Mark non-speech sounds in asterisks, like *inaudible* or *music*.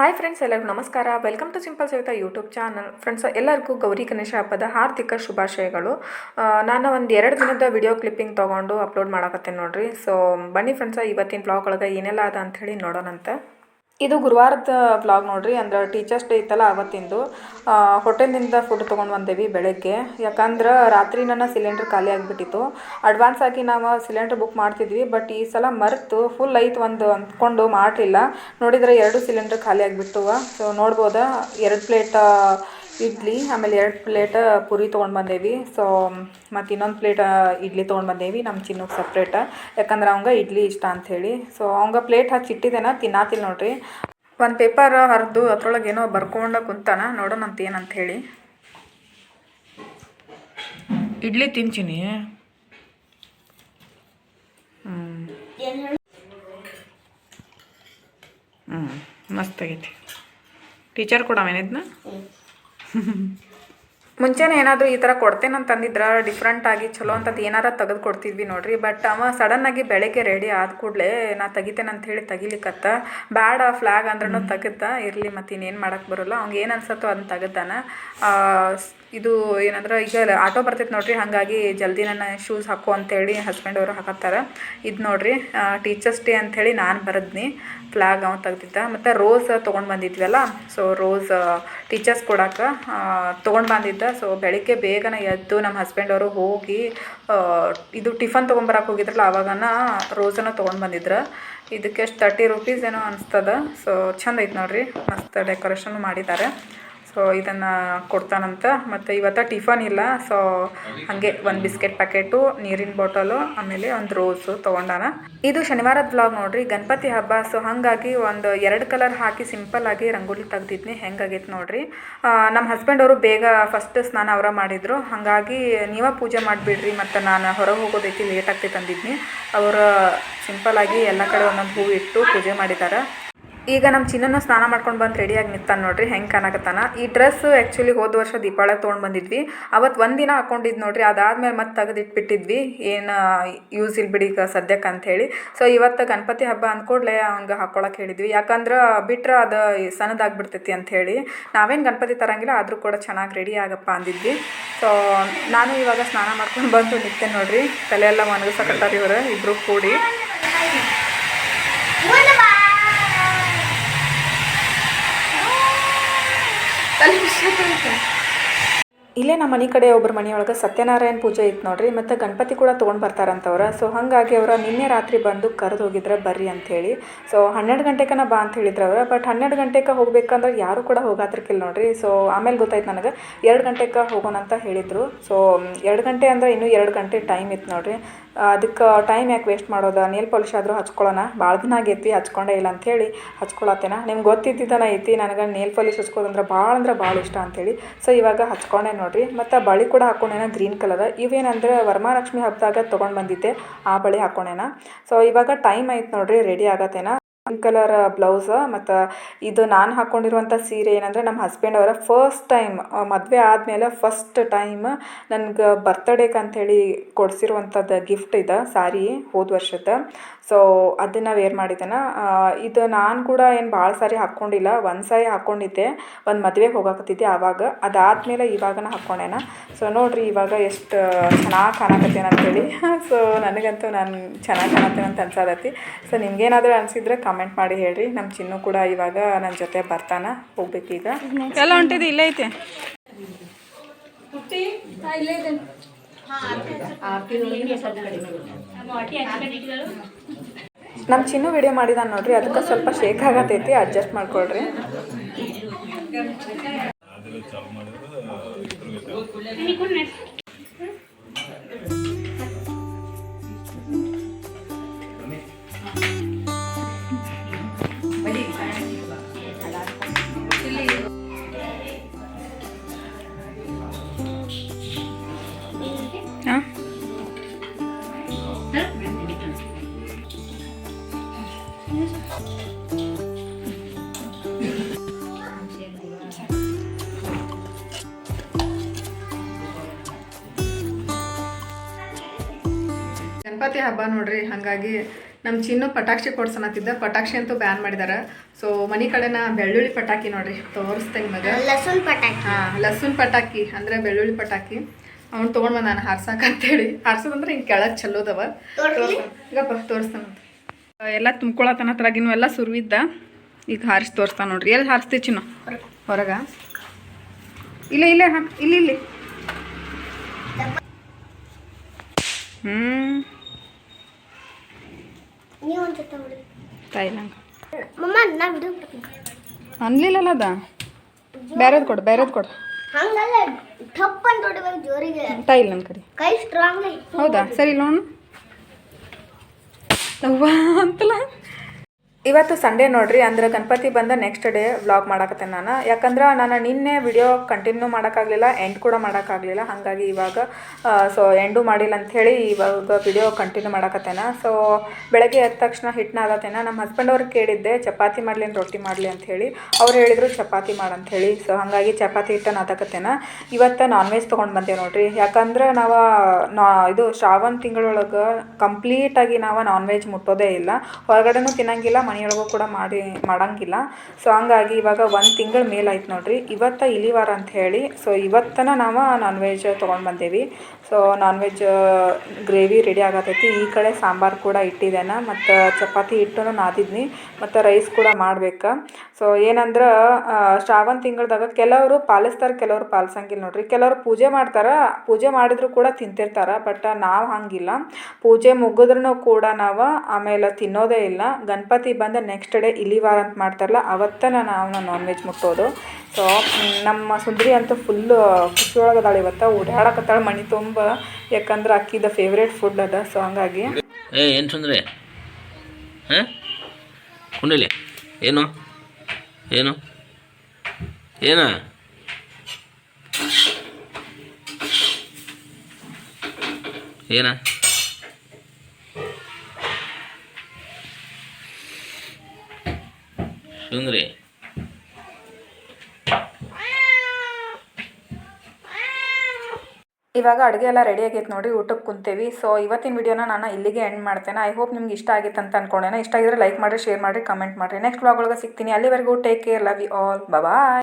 Hi friends ಎಲ್ಲರಿಗೂ ನಮಸ್ಕಾರ. Welcome to simple Savita YouTube channel friends ಎಲ್ಲರಿಗೂ ಗೌರಿ ಗಣೇಶ ಹಬ್ಬದ ಹಾರ್ದಿಕ ಶುಭಾಶಯಗಳು. ನಾನು ಒಂದು ಎರಡು ದಿನದ ವಿಡಿಯೋ ಕ್ಲಿಪ್ಪಿಂಗ್ ತೊಗೊಂಡು ಅಪ್ಲೋಡ್ ಮಾಡಕತ್ತೇನೆ ನೋಡಿರಿ. ಸೊ ಬನ್ನಿ ಫ್ರೆಂಡ್ಸ ಇವತ್ತಿನ ಬ್ಲಾಗ್ ಒಳಗೆ ಏನೆಲ್ಲ ಅದ ಅಂಥೇಳಿ ನೋಡೋಣಂತೆ. ಇದು ಗುರುವಾರದ ಬ್ಲಾಗ್ ನೋಡ್ರಿ ಅಂದ್ರೆ ಟೀಚರ್ಸ್ ಡೇ ಇತ್ತಲ್ಲ ಅವತ್ತಿಂದು. ಆ, ಹೋಟೆಲ್ನಿಂದ ಫುಡ್ ತೊಗೊಂಡು ಬಂದೇವಿ ಬೆಳಗ್ಗೆ. ಯಾಕಂದ್ರೆ ರಾತ್ರಿ ನನ್ನ ಸಿಲಿಂಡರ್ ಖಾಲಿ ಆಗಿಬಿಟ್ಟಿತ್ತು. ಅಡ್ವಾನ್ಸ್ ಆಗಿ ನಾವು ಸಿಲಿಂಡರ್ ಬುಕ್ ಮಾಡ್ತಿದ್ವಿ ಬಟ್ ಈ ಸಲ ಮರೆತು ಫುಲ್ ಐತ್ ಒಂದು ಅಂದ್ಕೊಂಡು ಮಾಡಲಿಲ್ಲ. ನೋಡಿದರೆ ಎರಡು ಸಿಲಿಂಡರ್ ಖಾಲಿ ಆಗಿಬಿಟ್ಟುವ ಸೊ ನೋಡ್ಬೋದಾ? ಎರಡು ಪ್ಲೇಟ್ ಇಡ್ಲಿ, ಆಮೇಲೆ ಎರಡು ಪ್ಲೇಟ್ ಪುರಿ ತೊಗೊಂಡು ಬಂದೇವಿ. ಸೊ ಮತ್ತು ಇನ್ನೊಂದು ಪ್ಲೇಟ್ ಇಡ್ಲಿ ತೊಗೊಂಡು ಬಂದೇವಿ ನಮ್ಮ ಚಿನ್ನಕ್ಕೆ ಸಪ್ರೇಟ ಯಾಕಂದ್ರೆ ಅವಂಗ ಇಡ್ಲಿ ಇಷ್ಟ ಅಂಥೇಳಿ ಸೊ ಅವಂಗ ಪ್ಲೇಟ್ ಹಚ್ಚಿ ಇಟ್ಟಿದ್ದೇನ ತಿನ್ನಾತಿಲ್ಲ ನೋಡ್ರಿ. ಒಂದು ಪೇಪರ್ ಹರಿದು ಅದ್ರೊಳಗೆ ಏನೋ ಬರ್ಕೊಂಡು ಕುಂತಾನ, ನೋಡೋಣ ಅಂತ ಹೇಳಿ ಇಡ್ಲಿ ತಿಂತೀನಿ. ಹ್ಞೂ ಮಸ್ತ್ ಆಗೈತಿ. ಟೀಚರ್ ಕೊಡವೇನಿದ್ನ ಮುಂಚೆನೇ ಏನಾದರೂ ಈ ಥರ ಕೊಡ್ತೇನೆ ಡಿಫ್ರೆಂಟ್ ಆಗಿ ಚಲೋ ಅಂತದ್ದು ಏನಾರ ತೆಗೆದು ಕೊಡ್ತಿದ್ವಿ ನೋಡ್ರಿ. ಬಟ್ ಅವ ಸಡನ್ನಾಗಿ ಬೆಳಗ್ಗೆ ರೆಡಿ ಆದ ಕೂಡಲೇ ನಾ ತೆಗಿತೇನೆ ಅಂತ ಹೇಳಿ ತೆಗಿಲಿಕ್ಕತ್ತ ಬ್ಯಾಡ ಫ್ಲಾಗ್ ಅಂದ್ರೂ ತೆಗೆದ ಇರಲಿ ಮತ್ತು ಇನ್ನೇನು ಮಾಡಕ್ಕೆ ಬರೋಲ್ಲ. ಅವ್ಗೆ ಏನು ಅನ್ಸತ್ತೋ ಅದನ್ನ ತೆಗೆದಾನ. ಇದು ಏನಂದ್ರೆ ಈಗ ಆಟೋ ಬರ್ತೈತೆ ನೋಡ್ರಿ, ಹಾಗಾಗಿ ಜಲ್ದಿ ನನ್ನ ಶೂಸ್ ಹಾಕು ಅಂತೇಳಿ ಹಸ್ಬೆಂಡ್ ಅವರು ಹಾಕತ್ತಾರ. ಇದು ನೋಡ್ರಿ ಟೀಚರ್ಸ್ ಡೇ ಅಂಥೇಳಿ ನಾನು ಬರದ್ನಿ. ಫ್ಲಾಗ್ ಅವ್ನು ತೆಗ್ದಿದ್ದ. ಮತ್ತು ರೋಸ್ ತೊಗೊಂಡು ಬಂದಿದ್ವಲ್ಲ ಸೊ ರೋಸ್ ಟೀಚರ್ಸ್ ಕೊಡಕ್ಕೆ ತೊಗೊಂಡು ಬಂದಿದ್ದ. ಸೊ ಬೆಳಿಗ್ಗೆ ಬೇಗನೆ ಎದ್ದು ನಮ್ಮ ಹಸ್ಬೆಂಡ್ ಅವರು ಹೋಗಿ ಇದು ಟಿಫನ್ ತೊಗೊಂಬರಕ್ಕೆ ಹೋಗಿದ್ರಲ್ಲ, ಆವಾಗನ ರೋಸನ್ನು ತೊಗೊಂಡು ಬಂದಿದ್ರು. ಇದಕ್ಕೆ ಎಷ್ಟು ತರ್ಟಿ ರುಪೀಸ್ ಏನೋ ಅನಿಸ್ತದ. ಸೊ ಚಂದ ಐತೆ ನೋಡ್ರಿ. ಮಸ್ತ್ ಡೆಕೋರೇಷನ್ ಮಾಡಿದ್ದಾರೆ. ಸೊ ಇದನ್ನು ಕೊಡ್ತಾನಂತ. ಮತ್ತು ಇವತ್ತು ಟಿಫನ್ ಇಲ್ಲ. ಸೊ ಹಾಗೆ ಒಂದು ಬಿಸ್ಕೆಟ್ ಪ್ಯಾಕೆಟು ನೀರಿನ ಬಾಟಲು ಆಮೇಲೆ ಒಂದು ರೋಸು ತೊಗೊಂಡಾನ. ಇದು ಶನಿವಾರದ ಬ್ಲಾಗ್ ನೋಡ್ರಿ. ಗಣಪತಿ ಹಬ್ಬ. ಸೊ ಹಾಗಾಗಿ ಒಂದು ಎರಡು ಕಲರ್ ಹಾಕಿ ಸಿಂಪಲ್ ಆಗಿ ರಂಗೋಲಿ ತೆಗ್ದಿದ್ನಿ. ಹೆಂಗಾಗೈತೆ ನೋಡ್ರಿ. ನಮ್ಮ ಹಸ್ಬೆಂಡ್ ಅವರು ಬೇಗ ಫಸ್ಟ್ ಸ್ನಾನ ಅವರ ಮಾಡಿದರು. ಹಾಗಾಗಿ ನೀವೇ ಪೂಜೆ ಮಾಡಿಬಿಡ್ರಿ ಮತ್ತು ನಾನು ಹೊರಗೆ ಹೋಗೋದೈತಿ ಲೇಟ್ ಆಗ್ತೈತೆ ಅಂದಿದ್ನಿ. ಅವರು ಸಿಂಪಲ್ಲಾಗಿ ಎಲ್ಲ ಕಡೆ ಒಂದೊಂದು ಹೂವು ಇಟ್ಟು ಪೂಜೆ ಮಾಡಿದ್ದಾರೆ ಈಗ ನಮ್ಮ ಚಿನ್ನನ ಸ್ನಾನ ಮಾಡ್ಕೊಂಡು ಬಂದು ರೆಡಿಯಾಗಿ ನಿಂತಾನೆ ನೋಡ್ರಿ, ಹೆಂಗೆ ಕಾಣಕತ್ತಾನ? ಈ ಡ್ರೆಸ್ಸು ಆ್ಯಕ್ಚುಲಿ ಹೋದ ವರ್ಷ ದೀಪಾವಳಿ ತೊಗೊಂಡು ಬಂದಿದ್ವಿ. ಅವತ್ತು ಒಂದಿನ ಹಾಕೊಂಡಿದ್ದು ನೋಡ್ರಿ, ಅದಾದ್ಮೇಲೆ ಮತ್ತೆ ತೆಗೆದಿಟ್ಬಿಟ್ಟಿದ್ವಿ. ಏನು ಯೂಸ್ ಇಲ್ಲ ಬಿಡಿ ಈಗ ಸದ್ಯಕ್ಕೆ ಅಂಥೇಳಿ ಸೊ ಇವತ್ತು ಗಣಪತಿ ಹಬ್ಬ ಅಂದ್ಕೊಡ್ಲೆ ಅವ್ನಿಗೆ ಹಾಕೊಳಕ್ಕೆ ಹೇಳಿದ್ವಿ. ಯಾಕಂದ್ರೆ ಬಿಟ್ರೆ ಅದು ಸಣ್ಣದಾಗ್ಬಿಡ್ತೈತಿ ಅಂಥೇಳಿ ನಾವೇನು ಗಣಪತಿ ತರಂಗಿಲ್ಲ, ಆದರೂ ಕೂಡ ಚೆನ್ನಾಗಿ ರೆಡಿ ಆಗಪ್ಪ ಅಂದಿದ್ವಿ. ಸೊ ನಾನು ಇವಾಗ ಸ್ನಾನ ಮಾಡ್ಕೊಂಡು ಬಂದು ನಿಂತೇನೆ ನೋಡ್ರಿ. ತಲೆ ಎಲ್ಲ ಒಣಗಿಸಕತ್ತಾರ ಇವರು ಇಬ್ಬರು ಕೂಡಿ. ಇಲ್ಲೇ ನಮ್ಮ ಮನೆ ಕಡೆ ಒಬ್ಬರ ಮನೆಯೊಳಗೆ ಸತ್ಯನಾರಾಯಣ ಪೂಜೆ ಇತ್ತು ನೋಡ್ರಿ, ಮತ್ತು ಗಣಪತಿ ಕೂಡ ತೊಗೊಂಡು ಬರ್ತಾರಂತವ್ರ. ಸೊ ಹಾಗಾಗಿ ಅವರು ನಿನ್ನೆ ರಾತ್ರಿ ಬಂದು ಕರೆದು ಹೋಗಿದ್ರೆ ಬರ್ರಿ ಅಂಥೇಳಿ ಸೊ ಹನ್ನೆರಡು ಗಂಟೆಕನ ಬಾ ಅಂತ ಹೇಳಿದ್ರು ಅವ್ರ. ಬಟ್ ಹನ್ನೆರಡು ಗಂಟೆಗೆ ಹೋಗ್ಬೇಕಂದ್ರೆ ಯಾರು ಕೂಡ ಹೋಗಾತ್ರಕ್ಕಿಲ್ಲ ನೋಡ್ರಿ. ಸೊ ಆಮೇಲೆ ಗೊತ್ತಾಯ್ತು ನನಗೆ, ಎರಡು ಗಂಟೆಗೆ ಹೋಗೋಣ ಅಂತ ಹೇಳಿದರು. ಸೊ ಎರಡು ಗಂಟೆ ಅಂದ್ರೆ ಇನ್ನೂ ಎರಡು ಗಂಟೆ ಟೈಮ್ ಇತ್ತು ನೋಡ್ರಿ. ಅದಕ್ಕೆ ಟೈಮ್ ಯಾಕೆ ವೇಸ್ಟ್ ಮಾಡೋದ? ನೇಲ್ ಪಾಲಿಶ್ ಆದರೂ ಹಚ್ಕೊಳ್ಳೋಣ. ಭಾಳ ದಿನ ಆಗೈತಿ, ಹಚ್ಕೊಂಡೇ ಇಲ್ಲ ಅಂಥೇಳಿ ಹಚ್ಕೊಳತ್ತೇನ. ನಿಮ್ಗೆ ಗೊತ್ತಿದ್ದಿದ್ದಾನ ಐತಿ, ನನಗೆ ನೇಲ್ ಪಾಲಿಶ್ ಹಚ್ಕೋದಂದ್ರೆ ಭಾಳ ಅಂದ್ರೆ ಭಾಳ ಇಷ್ಟ ಅಂಥೇಳಿ ಸೊ ಇವಾಗ ಹಚ್ಕೊಂಡೆ ನೋಡಿರಿ. ಮತ್ತು ಬಳಿ ಕೂಡ ಹಾಕೊಂಡೇನ ಗ್ರೀನ್ ಕಲರ್ ಇವೇನಂದ್ರೆ ವರಮಹಾಲಕ್ಷ್ಮಿ ಹಬ್ಬದಾಗ ತೊಗೊಂಡು ಬಂದಿದ್ದೆ, ಆ ಬಳೆ ಹಾಕೊಂಡೇನ. ಸೊ ಇವಾಗ ಟೈಮ್ ಆಯ್ತು ನೋಡಿರಿ ರೆಡಿ ಆಗತ್ತೇನ. ಕಲರ್ ಬ್ಲೌಸ್ ಮತ್ತು ಇದು ನಾನು ಹಾಕ್ಕೊಂಡಿರುವಂಥ ಸೀರೆ ಏನಂದರೆ ನಮ್ಮ ಹಸ್ಬೆಂಡ್ ಅವರ ಫಸ್ಟ್ ಟೈಮ್ ಮದುವೆ ಆದಮೇಲೆ ಫಸ್ಟ್ ಟೈಮ್ ನನಗೆ ಬರ್ತಡೇಗೆ ಅಂಥೇಳಿ ಕೊಡಿಸಿರುವಂಥದ್ದು ಗಿಫ್ಟ್ ಇದೆ ಸಾರಿ ಹೋದ ವರ್ಷದ ಸೊ ಅದನ್ನು ವೇರ್ ಮಾಡಿದ್ದೇನೆ ಇದು ನಾನು ಕೂಡ ಏನು ಭಾಳ ಸಾರಿ ಹಾಕ್ಕೊಂಡಿಲ್ಲ ಒಂದು ಸಾರಿ ಹಾಕ್ಕೊಂಡಿದ್ದೆ ಒಂದು ಮದುವೆಗೆ ಹೋಗಾಕತ್ತಿದ್ದೆ ಆವಾಗ. ಅದಾದಮೇಲೆ ಇವಾಗನ ಹಾಕ್ಕೊಂಡೇನ ಸೊ ನೋಡಿರಿ ಇವಾಗ ಎಷ್ಟು ಚೆನ್ನಾಗಿ ಕಾಣಕತ್ತೇನೆ ಅಂತೇಳಿ ಸೊ *laughs* ನನಗಂತೂ ನಾನು ಚೆನ್ನಾಗಿ ಕಾಣತ್ತೇನೆ ಅಂತ ಸೊ ನಿಮ್ಗೇನಾದರೂ ಅನಿಸಿದ್ರೆ ಕಮೆಂಟ್ ಮಾಡಿ ಹೇಳ್ರಿ. ನಮ್ಮ ಚಿನ್ನು ಕೂಡ ಇವಾಗ ನನ್ನ ಜೊತೆ ಬರ್ತಾನ. ಹೋಗ್ಬೇಕೀಗ ಎಲ್ಲ ಹೊಂಟಿದ್ದು? ಇಲ್ಲೇ ಐತೆ. ನಮ್ಮ ಚಿನ್ನು ವಿಡಿಯೋ ಮಾಡಿದಾನ ನೋಡ್ರಿ. ಅದಕ್ಕೆ ಸ್ವಲ್ಪ ಶೇಕ್ ಆಗತೈತಿ. ಅಡ್ಜಸ್ಟ್ ಮಾಡ್ಕೊಳ್ರಿ. ಗಣಪತಿ ಹಬ್ಬ ನೋಡ್ರಿ ಹಾಗಾಗಿ ನಮ್ಮ ಚಿನ್ನು ಪಟಾಕ್ಷಿ ಕೊಡ್ಸನತ್ತಿದ್ದ ಪಟಾಕ್ಷಿ ಅಂತೂ ಬ್ಯಾನ್ ಮಾಡಿದಾರ. ಸೊ ಮನೆ ಕಡೆನ ಬೆಳ್ಳುಳ್ಳಿ ಪಟಾಕಿ ನೋಡ್ರಿ ತೋರಿಸ್ತೇನೆ ಮಗ ಲಸೂನ್ ಪಟಾಕಿ. ಹಾಂ ಲಸೂನ್ ಪಟಾಕಿ ಅಂದ್ರೆ ಬೆಳ್ಳುಳ್ಳಿ ಪಟಾಕಿ. ಅವ್ನು ತೊಗೊಂಡು ಬಂದ ನಾನು ಹಾರ್ಸಕ್ಕೆ ಅಂತೇಳಿ ಹಾರ್ಸೋದಂದ್ರೆ ಹಿಂಗೆ ಕೆಳಗೆ ಚಲೋದವ? ಈಗಪ್ಪ ತೋರಿಸ್ತಾನಂತ ಎಲ್ಲ ತುಂಬ್ಕೊಳತನ ಹತ್ರಗಿನೂ ಎಲ್ಲ ಸುರುವಿದ್ದ. ಈಗ ಹಾರಿಸಿ ತೋರಿಸ್ತಾನ ನೋಡ್ರಿ. ಎಲ್ಲಿ ಹಾರಿಸ್ತೀವಿ ಚಿನ್ನ? ಹೊರಗ. ಇಲ್ಲ ಇಲ್ಲ ಹಾಂ ಇಲ್ಲಿ ಇಲ್ಲಿ. ಹ್ಞೂ ನೀವು ಮಮ್ಮ ನಾ ವಿಡಿಯೋ ಅನ್ಲಿಲ್ಲಲ್ಲ ಅದ? ಬೇರೆದು ಕೊಡು ಬೇರೆದು ಕೊಡು. ಹಂಗಲ್ಲ ಟಪ್ ಅಂತ ಹೊಡಿಬೇಕು ಜೋರಿಗೆ. ನನ್ನ ಕಡೆ. ಕೈ ಸ್ಟ್ರಾಂಗ್ ಹೌದಾ? ಸರಿ ಲೋನ್. ಅವ್ವ ಅಂತಲ್ಲ. ಇವತ್ತು ಸಂಡೇ ನೋಡ್ರಿ, ಅಂದ್ರೆ ಗಣಪತಿ ಬಂದ ನೆಕ್ಸ್ಟ್ ಡೇ ವ್ಲಾಗ್ ಮಾಡಕತ್ತೆ ನಾನು. ಯಾಕಂದ್ರೆ ನಾನು ನಿನ್ನೆ ವಿಡಿಯೋ ಕಂಟಿನ್ಯೂ ಮಾಡೋಕ್ಕಾಗಲಿಲ್ಲ ಎಂಡ್ ಕೂಡ ಮಾಡೋಕ್ಕಾಗಲಿಲ್ಲ ಹಾಗಾಗಿ ಇವಾಗ ಸೊ ಎಂಡು ಮಾಡಿಲ್ಲ ಅಂಥೇಳಿ ಇವಾಗ ವಿಡಿಯೋ ಕಂಟಿನ್ಯೂ ಮಾಡಕತ್ತೇನ. ಸೊ ಬೆಳಗ್ಗೆ ಎದ್ದ ತಕ್ಷಣ ಹಿಟ್ಟನ್ನ ನಾದತ್ತೇನ ನಮ್ಮ ಹಸ್ಬೆಂಡ್ ಅವ್ರಿಗೆ ಕೇಳಿದ್ದೆ, ಚಪಾತಿ ಮಾಡಲಿ ರೊಟ್ಟಿ ಮಾಡಲಿ? ಅಂಥೇಳಿ ಅವ್ರು ಹೇಳಿದರು, ಚಪಾತಿ ಮಾಡಂಥೇಳಿ ಸೊ ಹಾಗಾಗಿ ಚಪಾತಿ ಹಿಟ್ಟನ್ನು ನಾದಕತ್ತೇನ ಇವತ್ತು ನಾನ್ ವೆಜ್ ತೊಗೊಂಡು ಬಂದೆ ನೋಡ್ರಿ. ಯಾಕಂದ್ರೆ ನಾವು, ನಾ, ಇದು ಶ್ರಾವಣ ತಿಂಗಳೊಳಗೆ ಕಂಪ್ಲೀಟಾಗಿ ನಾವು ನಾನ್ ವೆಜ್ ಮುಟ್ಟೋದೇ ಇಲ್ಲ. ಹೊರಗಡೆನೂ ತಿನ್ನಂಗಿಲ್ಲ ಮನೆಯೊಳಗೂ ಕೂಡ ಮಾಡಿ, ಮಾಡಂಗಿಲ್ಲ. ಸೊ ಹಂಗಾಗಿ ಇವಾಗ ಒಂದು ತಿಂಗಳ ಮೇಲಾಯ್ತು ನೋಡ್ರಿ. ಇವತ್ತು ಇಲಿವಾರ ಅಂತ ಹೇಳಿ ಸೊ ಇವತ್ತನ ನಾವು ನಾನ್ ವೆಜ್ ತೊಗೊಂಡು ಬಂದೇವಿ. So non veg gravy ready ಆಗತೈತಿ. ಈ ಕಡೆ ಸಾಂಬಾರು ಕೂಡ ಇಟ್ಟಿದ್ದೇನೆ, ಮತ್ತು ಚಪಾತಿ ಹಿಟ್ಟು ನಾದಿದ್ನಿ, ಮತ್ತು ರೈಸ್ ಕೂಡ ಮಾಡ್ಬೇಕು. ಸೊ ಏನಂದ್ರೆ ಶ್ರಾವಣ ತಿಂಗಳದಾಗ ಕೆಲವರು ಪಾಲಿಸ್ತಾರೆ, ಕೆಲವರು ಪಾಲಿಸಂಗಿಲ್ಲ ನೋಡ್ರಿ. ಕೆಲವರು ಪೂಜೆ ಮಾಡ್ತಾರೆ, ಪೂಜೆ ಮಾಡಿದ್ರು ಕೂಡ ತಿಂತಿರ್ತಾರೆ, ಬಟ್ ನಾವು ಹಂಗಿಲ್ಲ. ಪೂಜೆ ಮುಗಿದ್ರೂ ಕೂಡ ನಾವು ಆಮೇಲೆ ತಿನ್ನೋದೇ ಇಲ್ಲ. ಗಣಪತಿ ಬಂದ ನೆಕ್ಸ್ಟ್ ಡೇ ಇಲಿವಾರ ಅಂತ ಮಾಡ್ತಾರಲ್ಲ ಅವತ್ತೇ ನಾನು ಅವನ ನಾನ್ ವೆಜ್ ಮುಟ್ಟೋದು. ಸೊ ನಮ್ಮ ಸುಂದರಿ ಅಂತೂ ಫುಲ್ಲು ಖುಷಿಯೊಳಗದಾಳೆ ಇವತ್ತು, ಓಡಾಡಕತ್ತಾಳೆ, ಮಣಿ ತುಂಬ, ಯಾಕಂದ್ರೆ ಅಕ್ಕಿದ ಫೇವ್ರೇಟ್ ಫುಡ್ ಅದ ಸೊ ಹಂಗಾಗಿ. ಏ, ಏನು ಸುಂದ್ರಿ? ಹಾಂ? ಏನು? ಏನು? ಏನ? ಏನ? ಸುಂದ್ರಿ ಇವಾಗ ಅಡುಗೆ ಎಲ್ಲ ರೆಡಿ ಆಗೈತೆ ನೋಡಿ ಊಟಕ್ಕೆ ಕುಂತೇವಿ. ಸೊ ಇವತ್ತಿನ ವಿಡಿಯೋನ ನಾನು ಇಲ್ಲಿಗೆ ಎಂಡ್ ಮಾಡ್ತೇನೆ. ಐ ಹೋಪ್ ನಿಮ್ಗೆ ಇಷ್ಟ ಆಗಿತ್ತು ಅಂತ ಅನ್ಕೊಂಡೇನೆ. ಇಷ್ಟ ಆಗಿದ್ರೆ ಲೈಕ್ ಮಾಡಿರಿ ಶೇರ್ ಮಾಡಿರಿ ಕಮೆಂಟ್ ಮಾಡಿರಿ. ನೆಕ್ಸ್ಟ್ ವ್ಲಾಗ್ ಒಳಗೆ ಸಿಗ್ತೀನಿ. ಅಲ್ಲಿವರೆಗೂ take care love you all bye